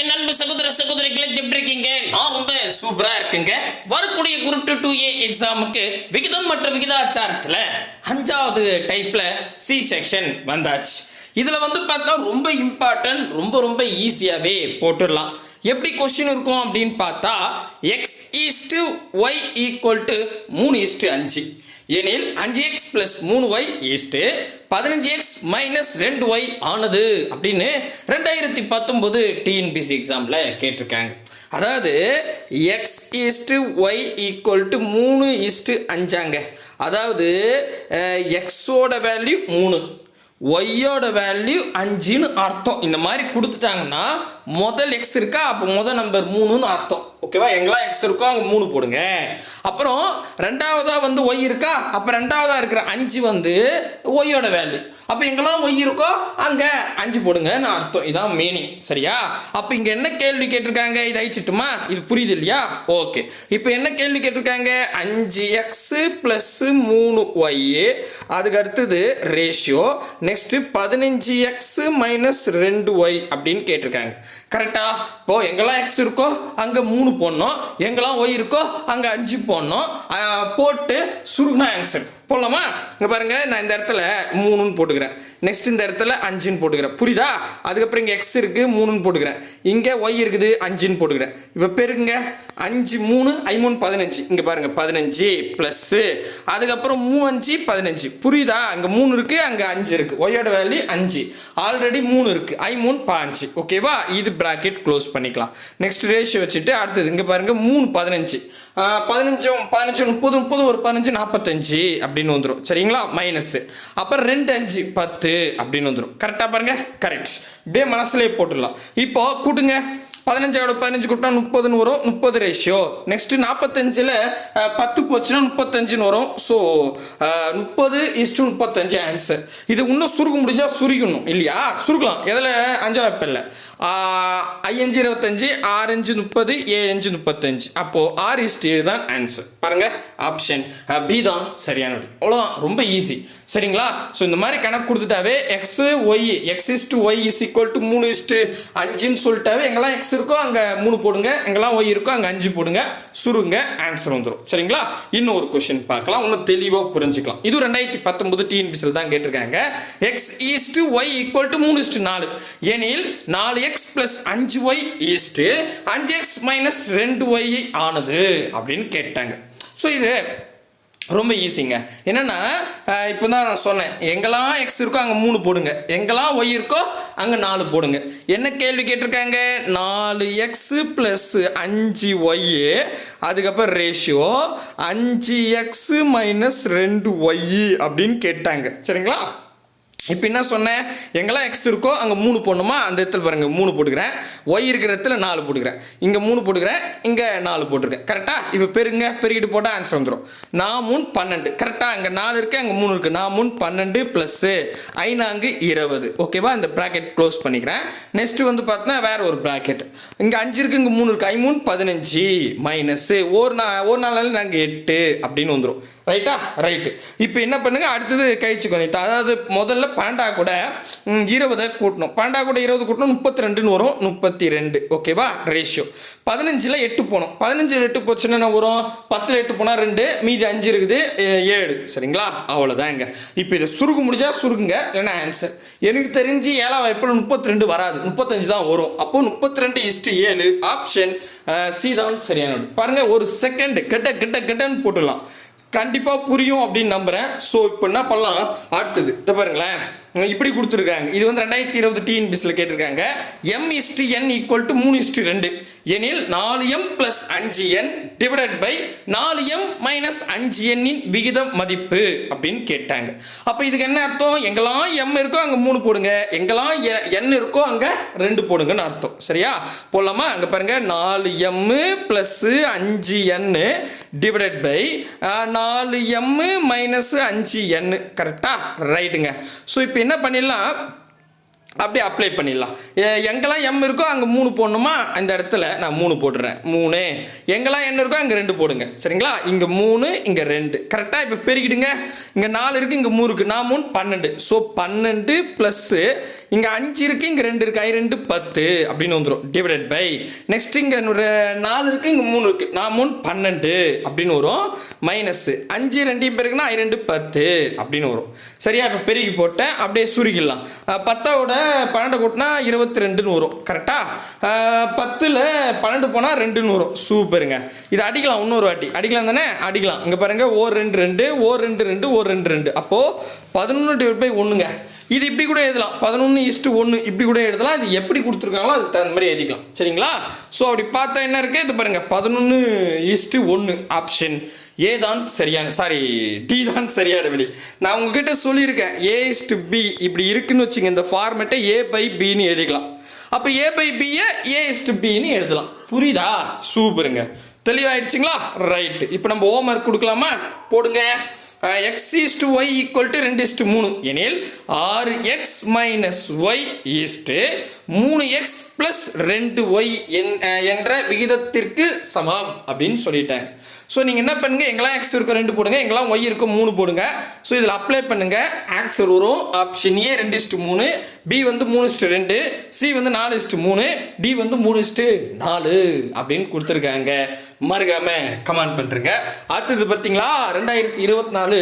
என் அன்பு சகோதர சகோதரிகளை எப்படி இருக்கீங்க நான் ரொம்ப சூப்பரா இருக்குங்க. வரக்கூடிய குரூப் டூ டூ ஏ எக்ஸாமுக்கு விகிதம் மற்றும் விகிதாச்சாரத்துல அஞ்சாவது டைப்ல சி செக்ஷன் வந்தாச்சு. இதுல வந்து பார்த்தா ரொம்ப இம்பார்ட்டன்ட் ரொம்ப ரொம்ப ஈஸியாவே போட்டுடலாம். எப்படி கொஸ்டின் இருக்கும் அப்படின்னு பார்த்தா x is to y equal to மூணு ஈஸ்டு அஞ்சு. எனில் அஞ்சு எக்ஸ் பிளஸ் மூணு ஒய் ஈஸ்ட்டு பதினஞ்சு எக்ஸ் மைனஸ் ரெண்டு ஒய் ஆனது அப்படின்னு ரெண்டாயிரத்தி பத்தொம்போது டிஎன்பிசி எக்ஸாமில் கேட்டிருக்காங்க. அதாவது x is to y equal to மூணு ஈஸ்ட்டு அஞ்சாங்க. அதாவது எக்ஸோட வேல்யூ மூணு ஒய்யோட வேல்யூ அஞ்சுன்னு அர்த்தம். இந்த மாதிரி கொடுத்துட்டாங்கன்னா முதல் எக்ஸ் இருக்கா? அப்போ முதல் நம்பர் மூணுன்னு அர்த்தம். ஓகேவா எங்கெல்லாம் எக்ஸ் இருக்கோ அங்கே மூணு போடுங்க. அப்புறம் ரெண்டாவதாக வந்து ஒய் இருக்கா? அப்போ ரெண்டாவதாக இருக்கிற அஞ்சு வந்து ஒய்யோட வேல்யூ அப்போ எங்கெல்லாம் ஒய் இருக்கோ அங்கே அஞ்சு போடுங்கன்னு அர்த்தம். இதான் மீனிங் சரியா? அப்போ இங்கே என்ன கேள்வி கேட்டிருக்காங்க? இது அழிச்சிட்டுமா? இது புரியுது இல்லையா? ஓகே இப்போ என்ன கேள்வி கேட்டிருக்காங்க? அஞ்சு எக்ஸு ப்ளஸ்ஸு மூணு ஒய் அதுக்கு அடுத்தது ரேஷியோ நெக்ஸ்ட்டு பதினஞ்சு எக்ஸு மைனஸ் ரெண்டு ஒய் அப்படின்னு கேட்டிருக்காங்க. கரெக்டா? இப்போ எங்கெல்லாம் எக்ஸ் இருக்கோ அங்கே மூணு போடணும். எங்கெல்லாம் ஒய் இருக்கோ அங்கே அஞ்சு போடணும். போட்டு சுருகுனா ஆன்சர் போடலாமா? இங்கே பாருங்க நான் இந்த இடத்துல மூணுன்னு போட்டுக்கிறேன். நெக்ஸ்ட் இந்த இடத்துல அஞ்சுன்னு போட்டுக்கிறேன். புரியுதா? அதுக்கப்புறம் இங்கே எக்ஸ் இருக்குது மூணுன்னு போட்டுக்கிறேன். இங்கே ஒய் இருக்குது அஞ்சுன்னு போட்டுக்கிறேன். இப்போ பெருங்க அஞ்சு மூணு ஐமூணு பதினஞ்சு. இங்கே பாருங்க பதினஞ்சு ப்ளஸ்ஸு அதுக்கப்புறம் மூ அஞ்சு பதினஞ்சு. புரியுதா? அங்கே மூணு இருக்குது அங்கே அஞ்சு இருக்குது ஒய்யோட வேல்யூ அஞ்சு. ஆல்ரெடி மூணு இருக்குது ஐமூணு பாஞ்சு. ஓகேவா இது ப்ராக்கெட் க்ளோஸ் பண்ணிக்கலாம். நெக்ஸ்ட் ரேஷியோ வச்சுட்டு அடுத்தது இங்கே பாருங்க மூணு பதினஞ்சு. ஆஹ் பதினஞ்சும் பதினஞ்சு முப்பது முப்பது ஒரு பதினஞ்சு நாற்பத்தஞ்சு அப்படின்னு வந்துடும் சரிங்களா? மைனஸ் அப்புறம் ரெண்டு அஞ்சு பத்து அப்படின்னு வந்துடும் கரெக்டாக பாருங்கள் கரெக்ட் இப்படியே மனசுலேயே போட்டுடலாம். இப்போ கூட்டுங்க. பதினஞ்சோட பதினஞ்சு கூட்டினா முப்பதுன்னு வரும். முப்பது ரேஷியோ நெக்ஸ்ட்டு நாற்பத்தஞ்சில் பத்து போச்சுன்னா முப்பத்தஞ்சுன்னு வரும். ஸோ முப்பது இஸ்டு முப்பத்தஞ்சு ஆன்சர் இது இன்னும் சுருக்க முடிஞ்சால் சுருக்கணும். இல்லையா? சுருக்கலாம். எதில்? அஞ்சாவது இப்போ இல்லை அஞ்சு இருபத்தஞ்சு ஆறு அஞ்சு முப்பது ஏழு அஞ்சு முப்பத்தஞ்சு அப்போது ஆறு இஸ்ட் ஏழு தான் ஆன்சர் பாருங்க ஆப்ஷன் பி தான் சரியான விடை அவ்வளோதான் ரொம்ப ஈஸி சரிங்களா? ஸோ இந்த மாதிரி கணக்கு கொடுத்துட்டாவே x y x is to y is equal to மூணு இஸ்ட்டு அஞ்சுன்னு சொல்லிட்டாவே எங்கெல்லாம் எக்ஸ் இருக்கோ அங்கே மூணு போடுங்க. எங்கெல்லாம் ஒய் இருக்கோ அங்கே அஞ்சு போடுங்க. சுருங்க ஆன்சர் வந்துடும் சரிங்களா? இன்னும் ஒரு கொஷின் பார்க்கலாம். இன்னும் தெளிவாக புரிஞ்சுக்கலாம். இது ரெண்டாயிரத்தி பத்தொன்பது டிஎன்பிசியில் தான் கேட்டிருக்காங்க. X is to y equal to மூணு இஸ்ட்டு நாலு. எனில் நாலு எக்ஸ் பிளஸ் அஞ்சு ஒய் ஈஸ்ட்டு அஞ்சு எக்ஸ் மைனஸ் ரெண்டு ஒய் ஆனது அப்படின்னு கேட்டாங்க. ஸோ இது ரொம்ப ஈஸிங்க என்னென்னா இப்போ தான் நான் சொன்னேன். எங்கெல்லாம் எக்ஸ் இருக்கோ அங்கே மூணு போடுங்க. எங்கெல்லாம் ஒய் இருக்கோ அங்கே நாலு போடுங்க. என்ன கேள்வி கேட்டிருக்காங்க? நாலு எக்ஸு ப்ளஸ் அஞ்சு ஒய்யு அதுக்கப்புறம் ரேஷியோ அஞ்சு எக்ஸு மைனஸ் ரெண்டு ஒய் அப்படின்னு கேட்டாங்க. சரிங்களா? இப்போ என்ன சொன்னேன்? எங்கெல்லாம் எக்ஸ் இருக்கோ அங்கே மூணு போடணுமா? அந்த இடத்துல பாருங்கள் மூணு போட்டுக்கிறேன். ஒய் இருக்கிற இடத்துல நாலு போட்டுக்கிறேன். இங்கே மூணு போட்டுக்கிறேன் இங்கே நாலு போட்டிருக்கேன் கரெக்டாக இப்போ பெருங்க பெருகிட்டு போட்டால் ஆன்சர் வந்துடும் நான் மூணு பன்னெண்டு. கரெக்டாக அங்கே நாலு இருக்குது அங்கே மூணு இருக்குது நான் மூணு பன்னெண்டு ப்ளஸ்ஸு ஐநான்கு இருபது. ஓகேவா இந்த ப்ராக்கெட் க்ளோஸ் பண்ணிக்கிறேன். நெக்ஸ்ட்டு வந்து பார்த்தீங்கன்னா வேறு ஒரு ப்ராக்கெட் இங்கே அஞ்சு இருக்குது இங்கே மூணு இருக்குது ஐ மூணு பதினஞ்சு. மைனஸு ஒரு நாள் ஒரு நாள் நாங்கள் எட்டு அப்படின்னு வந்துடும் ரைட்டா ரைட்டு இப்போ என்ன பண்ணுங்கள் அடுத்தது கழிச்சுக்கோங்க. அதாவது முதல்ல பாண்டா கூட இருபதை கூட்டணும். பாண்டா கூட இருபது கூட்டணும் முப்பத்தி ரெண்டுன்னு வரும். முப்பத்தி ரெண்டு ஓகேவா ரேஷியோ பதினஞ்சில் எட்டு போகணும் பதினஞ்சில் எட்டு போச்சுன்னா என்ன வரும்? பத்தில் எட்டு போனால் ரெண்டு மீதி அஞ்சு இருக்குது ஏழு. சரிங்களா? அவ்வளோதாங்க இப்போ இதை சுருக்க முடிஞ்சால் சுருக்குங்க இல்லைன்னா ஆன்சர் எனக்கு தெரிஞ்சு ஏழாம் வாய்ப்பில் முப்பத்தி ரெண்டு வராது. முப்பத்தஞ்சு தான் வரும். அப்போ முப்பத்தி ரெண்டு இஸ்ட்டு ஏழு. ஆப்ஷன் சி தான் சரியானது. பாருங்கள் ஒரு செகண்ட் கெட்ட கெட்ட கெட்டன்னு போட்டுடலாம். கண்டிப்பாக புரியும் அப்படின்னு நம்புகிறேன் ஸோ இப்போ என்ன பண்ணலாம்? அடுத்தது இதை பாருங்களேன். இப்படி கொடுத்துருக்காங்க. இது வந்து ரெண்டாயிரத்தி இருபது டிஎன்பிஎஸ்சில் கேட்டிருக்காங்க. M is to n equal to மூணு இஸ்டி ரெண்டு. எனில் நாலு எம் ப்ளஸ் அஞ்சு என் டிவைடட் பை நாலு எம் மைனஸ் அஞ்சு எண்ணின் விகிதம் மதிப்பு அப்படின்னு கேட்டாங்க. அப்போ இதுக்கு என்ன அர்த்தம்? எங்கெல்லாம் எம் இருக்கோ அங்கே மூணு போடுங்க. எங்கெல்லாம் என் இருக்கோ அங்கே ரெண்டு போடுங்கன்னு அர்த்தம். சரியா? போடலாமா? அங்கே பாருங்கள் நாலு எம்மு ப்ளஸ்ஸு அஞ்சு என்னு டிவைடட் பை நாலு எம்மு மைனஸ் அஞ்சு என்னு கரெக்டாக ரைட்டுங்க ஸோ இப்போ என்ன பண்ணிடலாம்? அப்படியே அப்ளை பண்ணிடலாம். எங்கெல்லாம் எம் இருக்கோ அங்கே மூணு போடணுமா? அந்த இடத்துல நான் மூணு போட்டுறேன். மூணு. எங்கெல்லாம் என் இருக்கோ அங்கே ரெண்டு போடுங்க. சரிங்களா? இங்கே மூணு இங்கே ரெண்டு. கரெக்டாக இப்போ பெருகிடுங்க. இங்கே நாலு இருக்குது இங்கே மூணு இருக்குது நான் மூணு பன்னெண்டு. ஸோ பன்னெண்டு ப்ளஸ்ஸு இங்கே அஞ்சு இருக்குது இங்கே ரெண்டு இருக்குது ஐ ரெண்டு பத்து அப்படின்னு வந்துடும் டிவைடட் பை நெக்ஸ்ட் இங்கே ஒரு நாலு இருக்குது இங்கே மூணு இருக்குது நான் மூணு பன்னெண்டு அப்படின்னு வரும். மைனஸ் அஞ்சு ரெண்டையும் பேருக்குன்னா ஐ ரெண்டு பத்து அப்படின்னு வரும். சரியா? இப்போ பெருகி போட்டேன். அப்படியே சுருக்கிடலாம். பத்தோட பத்தாவோட பன்னெண்டு கூட்டினா இருபத்தி ரெண்டுன்னு வரும் கரெக்டாக பத்தில் பன்னெண்டு போனால் ரெண்டுன்னு வரும். சூப்பருங்க இது அடிக்கலாம் இன்னொரு வாட்டி. அடிக்கலாம் தானே? அடிக்கலாம். இங்கே பாருங்கள் ஓர் ரெண்டு ரெண்டு ஓர் ரெண்டு ரெண்டு ஓர் ரெண்டு ரெண்டு. அப்போது பதினொன்று டிவைட் பை ஒன்றுங்க இது இப்படி கூட எழுதலாம். பதினொன்று இஸ்ட்டு ஒன்று இப்படி கூட எழுதலாம். இது எப்படி கொடுத்துருக்காங்களோ அதுக்கு தகுந்த மாதிரி எழுதிக்கலாம். சரிங்களா? ஸோ அப்படி பார்த்தா என்ன இருக்குது இது பாருங்கள் பதினொன்று இஸ்ட்டு ஒன்று ஆப்ஷன் ஏ தான் சரியான சாரி டி தான் சரியான விடி நான் உங்ககிட்ட சொல்லியிருக்கேன். ஏ இஸ்ட்டு பி இப்படி இருக்குன்னு வச்சுங்க இந்த ஃபார்மேட்டை ஏ பை பின்னு எழுதிக்கலாம். அப்போ ஏ பை பியை ஏ இஸ்ட்டு பின்னு எழுதலாம். புரியுதா? சூப்பருங்க. தெளிவாயிடுச்சுங்களா? ரைட்டு இப்போ நம்ம ஹோம் ஒர்க் கொடுக்கலாமா? போடுங்க. X is to y equal to ரெண்டு இஸ்டு மூணு. எனில் ஆறு x minus y is to மூணு எக்ஸ் ப்ளஸ் ரெண்டு ஒய் என்ற விகிதத்திற்கு சமம் அப்படின்னு சொல்லிட்டாங்க. ஸோ நீங்கள் என்ன பண்ணுங்க? எங்கெல்லாம் எக்ஸ் இருக்கும் ரெண்டு போடுங்க. எங்கெல்லாம் ஒய் இருக்கும் மூணு போடுங்க. ஸோ இதில் அப்ளை பண்ணுங்க. ஆன்சர் வரும். ஆப்ஷன் ஏ ரெண்டு இஸ்ட்டு மூணு. பி வந்து மூணு இஸ்ட்டு ரெண்டு. சி வந்து நாலு இஸ்ட்டு மூணு. டி வந்து மூணு இஸ்ட்டு நாலு அப்படின்னு கொடுத்துருக்காங்க. மறக்காம கமெண்ட் பண்ணுறங்க அடுத்தது பார்த்தீங்களா? ரெண்டாயிரத்தி இருபத்தி நாலு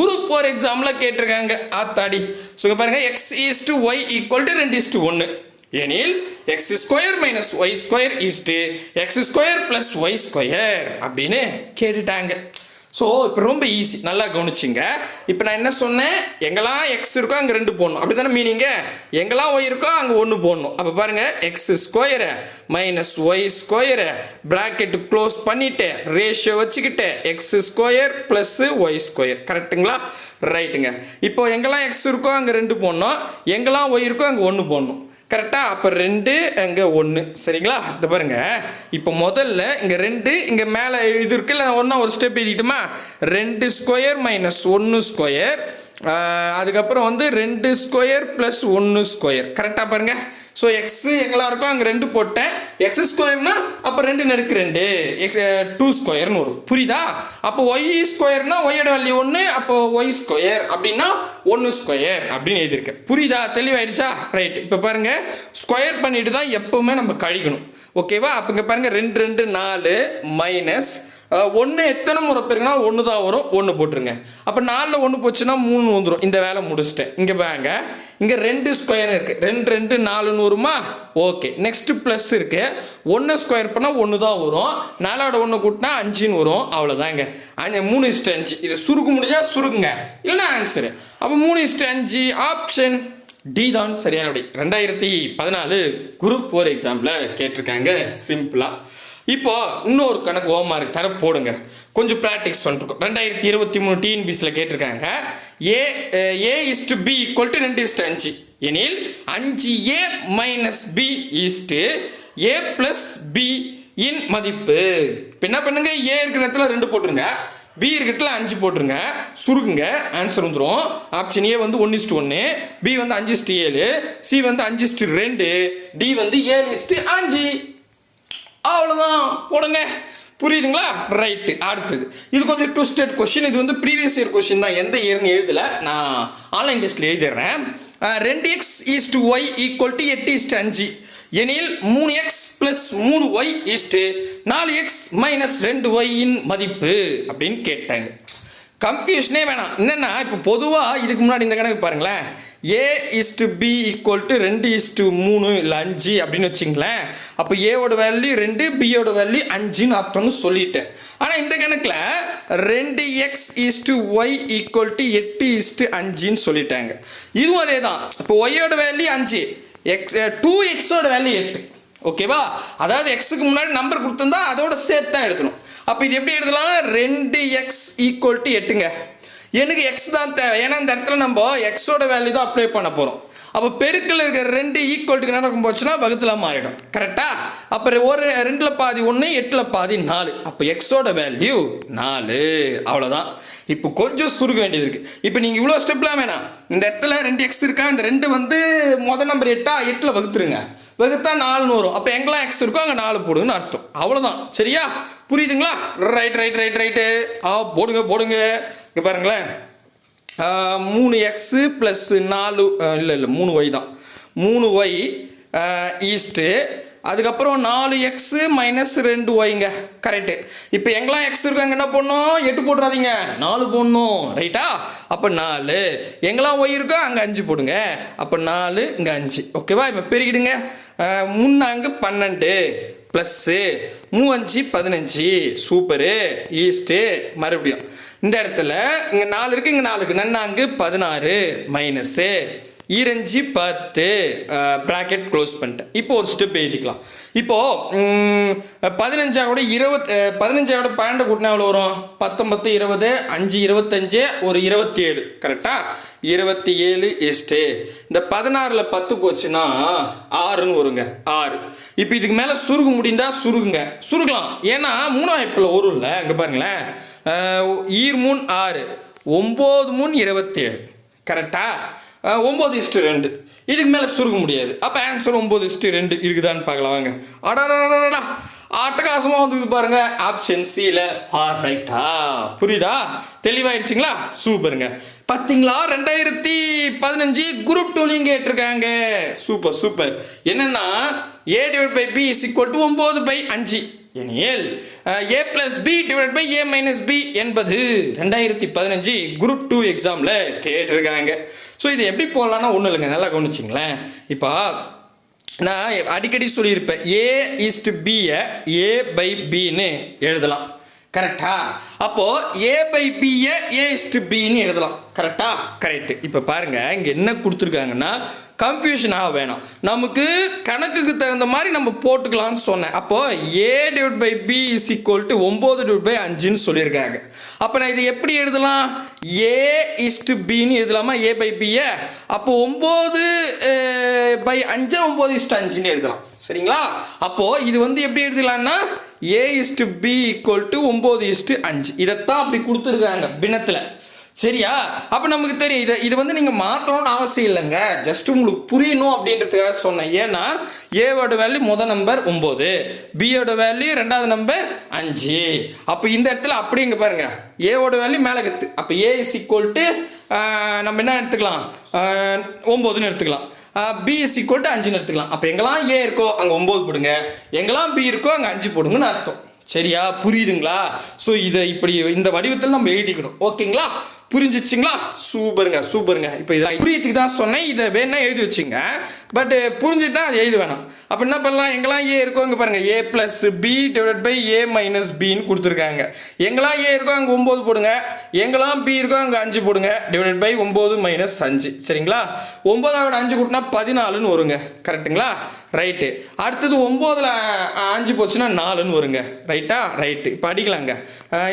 குரூப் ஃபோர் எக்ஸாமில் கேட்டிருக்காங்க. ஆத்தாடி. ஸோ பாருங்கள் x is to y equal to ரெண்டு இஸ்ட்டு ஒன்று எனில் x square minus y square is to x square plus y square அப்படின்னு கேட்டுட்டாங்க. ஸோ இப்போ ரொம்ப ஈஸி நல்லா கவனிச்சிங்க. இப்போ நான் என்ன சொன்னேன்? எங்கெல்லாம் எக்ஸ் இருக்கோ அங்கே ரெண்டு போடணும். அப்படி தானே மீனிங்க எங்கெல்லாம் ஒய் இருக்கோ அங்கே ஒன்று போடணும். அப்போ பாருங்கள் x square minus y square bracket close பண்ணிவிட்டு ரேஷியோ வச்சுக்கிட்டு x square plus y square கரெக்ட்டுங்களா ரைட்டுங்க இப்போ எங்கெல்லாம் எக்ஸ் இருக்கோ அங்கே ரெண்டு போடணும். எங்கெல்லாம் ஒய் இருக்கோ அங்கே ஒன்று போடணும். கரெக்டாக அப்போ ரெண்டு அங்கே ஒன்று சரிங்களா? இது பாருங்க. இப்போ முதல்ல இங்கே ரெண்டு இங்கே மேலே இது இருக்குல்ல ஒன்றா ஒரு ஸ்டெப் எழுதிக்கிட்டுமா ரெண்டு ஸ்கொயர் மைனஸ் ஒன்று ஸ்கொயர் அதுக்கப்புறம் வந்து ரெண்டு ஸ்கொயர் ப்ளஸ் ஒன்று ஸ்கொயர் கரெக்டாக பாருங்கள் ஸோ எக்ஸு எங்கெல்லாம் இருக்கோ அங்கே ரெண்டு போட்டேன். எக்ஸ் ஸ்கொயர்னா அப்போ ரெண்டு நடுக்கு ரெண்டு. எக்ஸ் டூ ஸ்கொயர்னு வரும் புரியுதா? அப்போ ஒய் ஸ்கொயர்னா ஒய்யோட வேல்யூ ஒன்று அப்போ ஒய் ஸ்கொயர் அப்படின்னா ஒன்று ஸ்கொயர் அப்படின்னு எழுதியிருக்கேன் புரியுதா? தெளிவாயிடுச்சா? ரைட் இப்போ பாருங்கள் ஸ்கொயர் பண்ணிட்டு தான் எப்போவுமே நம்ம கழிக்கணும். ஓகேவா அப்போ இங்கே பாருங்கள் ரெண்டு ரெண்டு நாலு மைனஸ் ஒன்று எத்தனை முறை பெருக்குனா ஒன்று தான் வரும் ஒன்று போட்டுருங்க. அப்போ நாலில் ஒன்று போச்சுன்னா மூணு வந்துடும் இந்த வேலை முடிச்சுட்டேன். இங்கே பாங்க இங்கே ரெண்டு ஸ்கொயர் இருக்குது ரெண்டு ரெண்டு நாலுன்னு வருமா ஓகே நெக்ஸ்ட்டு ப்ளஸ் இருக்குது ஒன்று ஸ்கொயர் பண்ணால் ஒன்று தான் வரும். நாலோட ஒன்று கூட்டினா அஞ்சுன்னு வரும். அவ்வளோதாங்க அஞ்சு மூணு இஸ்ட் அஞ்சு இதை சுருக்க முடிஞ்சால் சுருக்குங்க. இல்லைன்னா ஆன்சரு அப்போ மூணு இஸ்ட்டு அஞ்சு ஆப்ஷன் டி தான். சரியான விடை ரெண்டாயிரத்தி பதினாலு குரூப் ஃபோர் எக்ஸாம்பிள் கேட்டிருக்காங்க. சிம்பிளாக இப்போ இன்னொரு கணக்கு ஹோம்ஒர்க் தர போடுங்க. கொஞ்சம் ப்ராக்டிஸ் பண்ணிருக்கோம் ரெண்டாயிரத்தி இருபத்தி மூணு டிஎன்பிசியில் கேட்டிருக்காங்க. A A is to B equal to ரெண்டு இஸ்டு அஞ்சு. எனில் அஞ்சு A minus B is to A plus B இன் மதிப்பு. இப்போ என்ன பண்ணுங்க? ஏ இருக்கிற இடத்துல ரெண்டு போட்டுருங்க. பி இருக்கிறதுல அஞ்சு போட்டுருங்க. சுருக்குங்க. ஆன்சர் வந்துடும் ஆப்ஷன் ஏ வந்து ஒன்று இஸ்ட்டு ஒன்று பி வந்து அஞ்சு இஸ்ட்டு ஏழு. சி வந்து அஞ்சு இஸ்ட்டு ரெண்டு. டி வந்து ஏழு இஸ்ட்டு அஞ்சு. அவ்வளோதான் போடுங்க. புரியுதுங்களா? ரைட்டு அடுத்தது. இது கொஞ்சம் ட்விஸ்டட் கொஷின் இது வந்து ப்ரீவியஸ் இயர் கொஷின் தான். எந்த இயர்னு எழுதல. நான் ஆன்லைன் டெஸ்ட்டில் எழுதிடுறேன். ரெண்டு x is to y equal to எட்டு ஈஸ்ட் அஞ்சு. எனில் மூணு எக்ஸ் ப்ளஸ் மூணு ஒய் ஈஸ்ட்டு நாலு எக்ஸ் மைனஸ் ரெண்டு ஒய்யின் மதிப்பு அப்படின்னு கேட்டாங்க. கன்ஃபியூஷனே வேணாம். என்னென்னா இப்போ பொதுவாக இதுக்கு முன்னாடி இந்த கணக்கு பாருங்களேன். A is to B equal to ரெண்டு இஸ்டு மூணு இல்லை அஞ்சு அப்படின்னு வச்சுங்களேன். அப்போ ஏவோட வேல்யூ ரெண்டு பியோட வேல்யூ அஞ்சுன்னு அர்த்தம்னு சொல்லிட்டேன். ஆனால் இந்த கணக்கில் ரெண்டு x is to y equal to எட்டு இஸ்டு அஞ்சுன்னு சொல்லிட்டாங்க. இதுவும் அதே தான் இப்போ ஒய்யோட வேல்யூ அஞ்சு. எக்ஸ் டூ எக்ஸோட வேல்யூ எட்டு. ஓகேவா அதாவது எக்ஸுக்கு முன்னாடி நம்பர் கொடுத்துருந்தா அதோட சேர்த்து தான் எடுக்கணும். அப்போ இது எப்படி எழுதலாம் ரெண்டு எக்ஸ் ஈக்குவல் டு எட்டுங்க. எனக்கு எக்ஸ் தான் தேவை. ஏன்னா இந்த இடத்துல நம்ம எக்ஸோட வேல்யூ தான் அப்ளை பண்ண போகிறோம் அப்போ பெருக்கில் இருக்கிற ரெண்டு ஈக்குவல்ட்டுக்கு என்ன நடக்கும் போச்சுன்னா வகுத்தில் மாறிடும். கரெக்டாக அப்புறம் ஒரு ரெண்டில் பாதி ஒன்று எட்டில் பாதி நாலு. அப்போ எக்ஸோட வேல்யூ நாலு. அவ்வளோதான் இப்போ கொஞ்சம் சுருக்க வேண்டியது இருக்குது இப்போ நீங்கள் இவ்வளோ ஸ்டெப்லாம் வேணாம். இந்த இடத்துல ரெண்டு எக்ஸ் இருக்கா? இந்த ரெண்டு வந்து மொதல் நம்பர் எட்டா? எட்டில் வகுத்துருங்க. வகுத்தா நாலுன்னு வரும் அப்போ எங்கெல்லாம் எக்ஸ் இருக்கோ அங்கே நாலு போடுங்கன்னு அர்த்தம். அவ்வளோதான் சரியா? புரியுதுங்களா? ரைட் ரைட் ரைட் ரைட்டு ஆ போடுங்க போடுங்க. இங்கே பாருங்களேன். மூணு எக்ஸு ப்ளஸ் நாலு இல்லை இல்லை மூணு ஒய் தான். மூணு ஒய் ஈஸ்ட்டு அதுக்கப்புறம் நாலு எக்ஸு மைனஸ் ரெண்டு ஒய்ங்க கரெக்டு இப்போ எங்கெல்லாம் எக்ஸ் இருக்காங்க என்ன பண்ணோம் எட்டு போட்டுறாதீங்க. நாலு போடணும். ரைட்டா அப்போ நாலு. எங்கெல்லாம் ஒய் இருக்கோ அங்கே அஞ்சு போடுங்க. அப்போ நாலு இங்கே அஞ்சு. ஓகேவா இப்போ பெருகிடுங்க முன்னாங்கு பன்னெண்டு. ப்ளஸ்ஸு. மூவஞ்சு பதினஞ்சு. சூப்பரு. Is to. மறுபடியும். இந்த இடத்துல இங்கே நாலு இருக்குது இங்கே நாலு இருக்குது நன்னாங்கு பதினாறு மைனஸு. ஈரஞ்சி பத்து. ப்ராக்கெட் க்ளோஸ் பண்ணிட்டேன். இப்போ ஒரு ஸ்டெப் எழுதிக்கலாம். இப்போது பதினஞ்சாவோட இருபத் பதினஞ்சாவோட பன்னெண்டு கூட்டினா எவ்வளோ வரும்? பத்தொம்பத்து இருபது அஞ்சு இருபத்தஞ்சு ஒரு இருபத்தி ஏழு கரெக்டாக இருபத்தி ஏழு இஸ்டே இந்த பதினாறில் பத்து போச்சுன்னா ஆறுன்னு வருங்க ஆறு. இப்போ இதுக்கு மேலே சுருக முடிந்தால் சுருகுங்க. சுருகலாம். ஏன்னா மூணாயிரப்பில் வரும்ல இங்கே பாருங்களேன். ஈர் மூணு ஆறு ஒம்பது மூணு இருபத்தேழு. கரெக்டாக ஒம்பது இஸ்ட்டு ரெண்டு. இதுக்கு மேலே சுருக முடியாது. அப்போ ஆன்சர் ஒம்பது இஸ்ட்டு ரெண்டு இருக்குதான்னு பார்க்கலாம். வாங்க. அடா அட்டகாசமாக வந்து பாருங்க ஆப்ஷன் சியில் பர்ஃபெக்டா புரியுதா? தெளிவாயிடுச்சுங்களா? சூப்பருங்க. பார்த்தீங்களா ரெண்டாயிரத்தி பதினஞ்சு குரூப் டூலையும் கேட்டிருக்காங்க. Super super. என்னன்னா A divide by B is equal to ஒம்பது பை அஞ்சு. எனில் A plus B divide by A minus B என்பது ரெண்டாயிரத்தி பதினஞ்சு குரூப் டூ எக்ஸாமில் கேட்டிருக்காங்க. ஸோ இது எப்படி போடலான்னா ஒன்றும் இல்லைங்க. நல்லா கவனிச்சிங்களேன். இப்போ நான் அடிக்கடி சொல்லியிருப்பேன் ஏ இஸ்ட் பியை ஏ பை பின்னு எழுதலாம். கரெக்டா அப்போ ஏ பை பியை ஏ இஸ்ட் பின்னு எழுதலாம். கரெக்டா கரெக்ட் இப்போ பாருங்க இங்கே என்ன கொடுத்துருக்காங்கன்னா கன்ஃபியூஷன் ஆக வேணாம். நமக்கு கணக்குக்கு தகுந்த மாதிரி நம்ம போட்டுக்கலாம்னு சொன்னேன். அப்போ A divide by B is equal to ஒம்பது டிவைட் பை அஞ்சுன்னு சொல்லியிருக்காங்க. அப்போ நான் இது எப்படி எழுதலாம்? ஏ இஸ்டு பின்னு எழுதலாமா? ஏ பை பியை அப்போ ஒம்பது பை அஞ்சு ஒம்பது இஸ்ட் அஞ்சுன்னு எழுதலாம். சரிங்களா? அப்போது இது வந்து எப்படி எழுதலாம்னா A is to B equal to ஒம்பது இஸ்டு அஞ்சு. இதைத்தான் அப்படி கொடுத்துருக்காங்க பின்னத்தில் சரியா? அப்போ நமக்கு தெரியும் இதை இது வந்து நீங்கள் மாற்றணும்னு அவசியம் இல்லைங்க. ஜஸ்ட் உங்களுக்கு புரியணும் அப்படின்றதுக்காக சொன்னேன். ஏன்னா ஏவோட வேல்யூ முதல் நம்பர் ஒம்பது பியோட வேல்யூ ரெண்டாவது நம்பர் அஞ்சு. அப்போ இந்த இடத்துல அப்படி இங்கே பாருங்க. ஏவோட வேல்யூ மேலே கத்து. அப்போ ஏ இஸ் ஈக்குவல் டு நம்ம என்ன எடுத்துக்கலாம்? ஒம்பதுன்னு எடுத்துக்கலாம். பி இஸ் ஈக்குவல் டு அஞ்சுன்னு எடுத்துக்கலாம். அப்போ எங்கெல்லாம் ஏ இருக்கோ அங்கே ஒம்பது போடுங்க. எங்கெல்லாம் பி இருக்கோ அங்கே அஞ்சு போடுங்கன்னு அர்த்தம். சரியா? புரியுதுங்களா? ஸோ இதை இப்படி இந்த வடிவத்தில் நம்ம எழுதிக்கணும். ஓகேங்களா புரிஞ்சிச்சுங்களா? சூப்பருங்க சூப்பருங்க. இப்போ இதான் புரியத்துக்கு தான் சொன்னேன். இதை வேணா எழுதி வச்சுங்க. பட் புரிஞ்சுட்டா அது எழுத வேணாம். அப்போ என்ன பண்ணலாம்? எங்கெல்லாம் ஏ இருக்கோ அங்கே பாருங்கள் A plus B divide by A minus பின்னு கொடுத்துருக்காங்க. எங்கெல்லாம் ஏ இருக்கோ அங்கே ஒம்பது போடுங்க. எங்கெல்லாம் பி இருக்கோ அங்கே அஞ்சு போடுங்க. டிவைட் பை ஒம்பது மைனஸ் அஞ்சு. சரிங்களா? ஒம்பதாவோட அஞ்சு கூட்டினா பதினாலுன்னு வருங்க. கரெக்ட்டுங்களா ரைட்டு அடுத்தது ஒம்போதில் அஞ்சு போச்சுன்னா நாலுன்னு வருங்க. ரைட்டா ரைட்டு இப்போ அடிக்கலாங்க.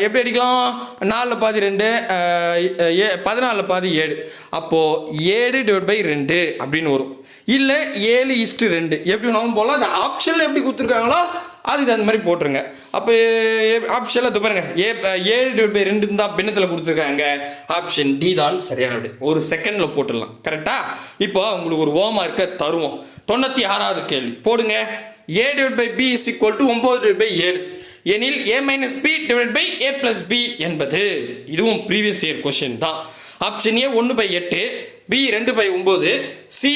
எப்படி அடிக்கலாம்? நாலில் பாதி ரெண்டு ஏ பதினாலில் பாதி ஏழு. அப்போது ஏழு டிவைட் பை ரெண்டு அப்படின்னு வரும். இல்லை ஏழு இஸ்ட்டு ரெண்டு. எப்படி வேணாலும் போகலாம் அது ஆப்ஷனில் எப்படி கொடுத்துருக்காங்களோ அதுக்கு அந்த மாதிரி போட்டுருங்க. அப்போ ஆப்ஷனில் அது பாருங்கள் ஏ ஏழு டிவைட் பை ரெண்டு தான் பின்னத்தில் கொடுத்துருக்காங்க. ஆப்ஷன் டி தான் சரியான ஒரு செகண்டில் போட்டுடலாம். கரெக்டாக இப்போ உங்களுக்கு ஒரு ஓமா இருக்க தருவோம். தொண்ணூற்றி ஆறாவது கேள்வி. போடுங்க. A divide by B is equal to ஒம்பது டிவைட் பை ஏழு எனில் A minus B divide by A plus B என்பது இதுவும் ப்ரீவியஸ் இயர் கொஷின் தான். ஆப்ஷன் ஏ ஒன்று பை எட்டு பி ரெண்டு பை ஒம்பது சி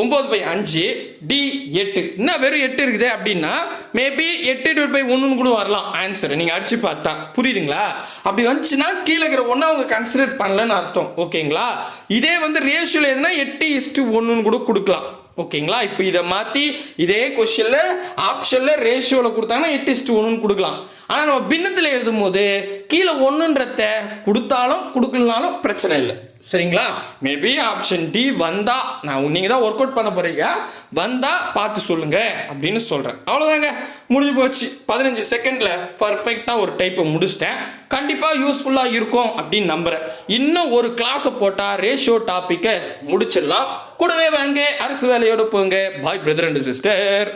ஒம்பது பை அஞ்சு டி எட்டு. என்ன வெறும் எட்டு இருக்குது அப்படின்னா மேபி எட்டு டிவைட் பை ஒன்றுன்னு கூட வரலாம். ஆன்சர் நீங்கள் அடிச்சு பார்த்தா. புரியுதுங்களா? அப்படி வந்துச்சுன்னா கீழே இருக்கிற ஒன்று அவங்க கன்சிடர் பண்ணலன்னு அர்த்தம். ஓகேங்களா இதே வந்து ரேஷியோவில் எதுனா எட்டு இஸ்ட்டு ஒன்றுன்னு கூட கொடுக்கலாம். ஓகேங்களா? இப்போ இதை மாற்றி இதே கொஷனில் ஆப்ஷனில் ரேஷியோவில் கொடுத்தாங்கன்னா எட்டு இஸ்ட்டு ஒன்றுன்னு கொடுக்கலாம். ஆனால் நம்ம பின்னத்தில் எழுதும் போது கீழே ஒன்றுன்றத கொடுத்தாலும் கொடுக்கலனாலும் பிரச்சனை இல்லை. சரிங்களா? மேபி ஆப்ஷன் டி வந்தா நான் நீங்கள் தான் ஒர்க் அவுட் பண்ண போறீங்க. வந்தா பார்த்து சொல்லுங்க அப்படின்னு சொல்கிறேன் அவ்வளோதாங்க முடிஞ்சு போச்சு. பதினஞ்சு செகண்டில் பர்ஃபெக்டாக ஒரு டைப்பை முடிச்சிட்டேன். கண்டிப்பாக யூஸ்ஃபுல்லாக இருக்கும் அப்படின்னு நம்புகிறேன் இன்னும் ஒரு கிளாஸை போட்டால் ரேஷியோ டாப்பிக்கை முடிச்சிடலாம். கூடவே வாங்க அரசு வேலையோட போங்க. பாய் பிரதர் அண்ட் சிஸ்டர்